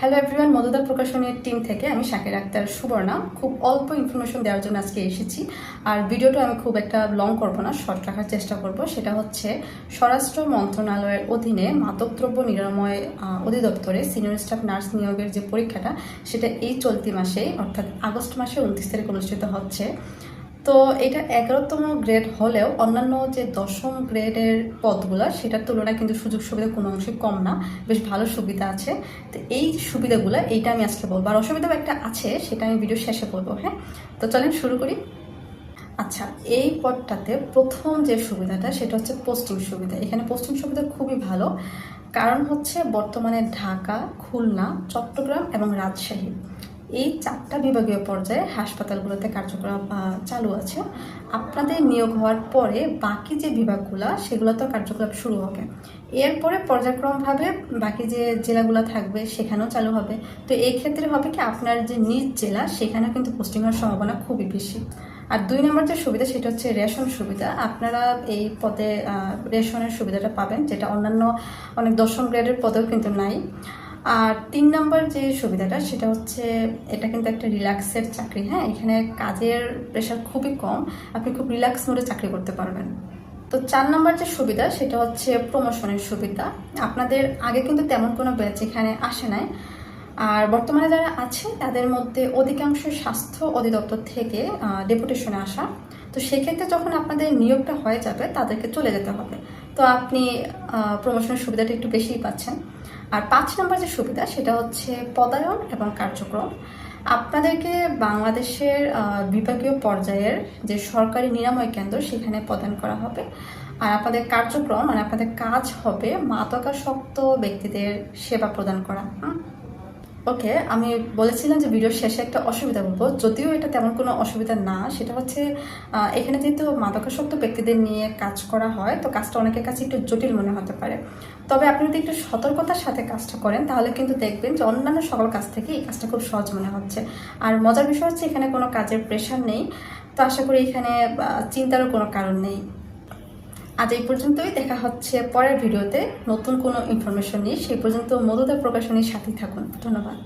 Hello everyone মধুদা প্রকাশনের team থেকে আমি শাকের আক্তার সুবর্ণা। খুব অল্প ইনফরমেশন দেওয়ার জন্য আজকে এসেছি। আর ভিডিওটা আমি খুব একটা লং করব না শর্ট রাখার চেষ্টা করব। সেটা হচ্ছে স্বরাষ্ট্র মন্ত্রণালয়ের অধীনে মাদকদ্রব্য নিরাময় অধিদপ্তরে সিনিয়র স্টাফ নার্স নিয়োগের যে পরীক্ষাটা, সেটা এই চলতি মাসে অর্থাৎ আগস্ট মাসে উনত্রিশ তারিখ অনুষ্ঠিত হচ্ছে। তো এটা এগারোতম গ্রেড হলেও অন্যান্য যে দশম গ্রেডের পদগুলো, সেটার তুলনায় কিন্তু সুযোগ সুবিধা কোনো অংশে কম না, বেশ ভালো সুবিধা আছে। তো এই সুবিধাগুলো, এইটা আমি আজকে বলব। আর অসুবিধাও একটা আছে, সেটা আমি ভিডিও শেষে বলব হ্যাঁ? তো চলেন শুরু করি। আচ্ছা এই পদটাতে প্রথম যে সুবিধাটা, সেটা হচ্ছে পোস্টিং সুবিধা। এখানে পোস্টিং সুবিধা খুবই ভালো। কারণ হচ্ছে বর্তমানে ঢাকা, খুলনা, চট্টগ্রাম এবং রাজশাহী। এই চারটা বিভাগীয় পর্যায়ে হাসপাতালগুলোতে কার্যক্রম চালু আছে। আপনাদের নিয়োগ হওয়ার পরে বাকি যে বিভাগগুলো সেগুলোতে কার্যক্রম শুরু হবে। এরপরে পর্যায়ক্রমভাবে বাকি যে জেলাগুলো থাকবে, সেখানেও চালু হবে। তো এই ক্ষেত্রে হবে কি, আপনার যে নিজ জেলা সেখানে কিন্তু পোস্টিং হওয়ার সম্ভাবনা খুবই বেশি। আর দুই নম্বর যে সুবিধা, সেটা হচ্ছে রেশন সুবিধা। আপনারা এই পদে রেশনের সুবিধাটা পাবেন, যেটা অন্যান্য অনেক দশম গ্রেডের পদেও কিন্তু নাই। আর তিন নম্বর যে সুবিধাটা, সেটা হচ্ছে এটা কিন্তু একটা রিল্যাক্সের চাকরি হ্যাঁ? এখানে কাজের প্রেশার খুবই কম, আপনি খুব রিল্যাক্স মোডে চাকরি করতে পারবেন। তো চার নম্বর যে সুবিধা, সেটা হচ্ছে প্রমোশনের সুবিধা। আপনাদের আগে কিন্তু তেমন কোনো ব্যাচ এখানে আসে নাই। আর বর্তমানে যারা আছে, তাদের মধ্যে অধিকাংশ স্বাস্থ্য অধিদপ্তর থেকে ডেপুটেশনে আসা। তো সেক্ষেত্রে যখন আপনাদের নিয়োগটা হয়ে যাবে, তাদেরকে চলে যেতে হবে। তো আপনি প্রমোশনের সুবিধাটা একটু বেশিই পাচ্ছেন। আর পাঁচ নম্বর যে সুবিধা, সেটা হচ্ছে পদায়ন এবং কার্যক্রম। আপনাদেরকে বাংলাদেশের বিভাগীয় পর্যায়ের যে সরকারি নিরাময় কেন্দ্র, সেখানে প্রদান করা হবে। আর আপনাদের কার্যক্রম মানে আপনাদের কাজ হবে মাদকাসক্ত ব্যক্তিদের সেবা প্রদান করা? ওকে আমি বলেছিলাম যে ভিডিওর শেষে একটা অসুবিধা বলব। যদিও এটা তেমন কোনো অসুবিধা না, সেটা হচ্ছে এখানে যেহেতু মাদকাসক্ত ব্যক্তিদের নিয়ে কাজ করা হয়, তো কাজটা অনেকের কাছে একটু জটিল মনে হতে পারে। তবে আপনি যদি একটু সতর্কতার সাথে কাজটা করেন, তাহলে কিন্তু দেখবেন যে অন্যান্য সকল কাজ থেকে এই কাজটা খুব সহজ মনে হচ্ছে। আর মজার বিষয় হচ্ছে এখানে কোনো কাজের প্রেশার নেই, তো আশা করি এখানে চিন্তারও কোনো কারণ নেই। আজ এই পর্যন্তই। দেখা হচ্ছে পরের ভিডিওতে। নতুন কোনো ইনফরমেশন নিয়ে সেই পর্যন্ত মধুদা প্রকাশনীর সাথেই থাকুন। ধন্যবাদ।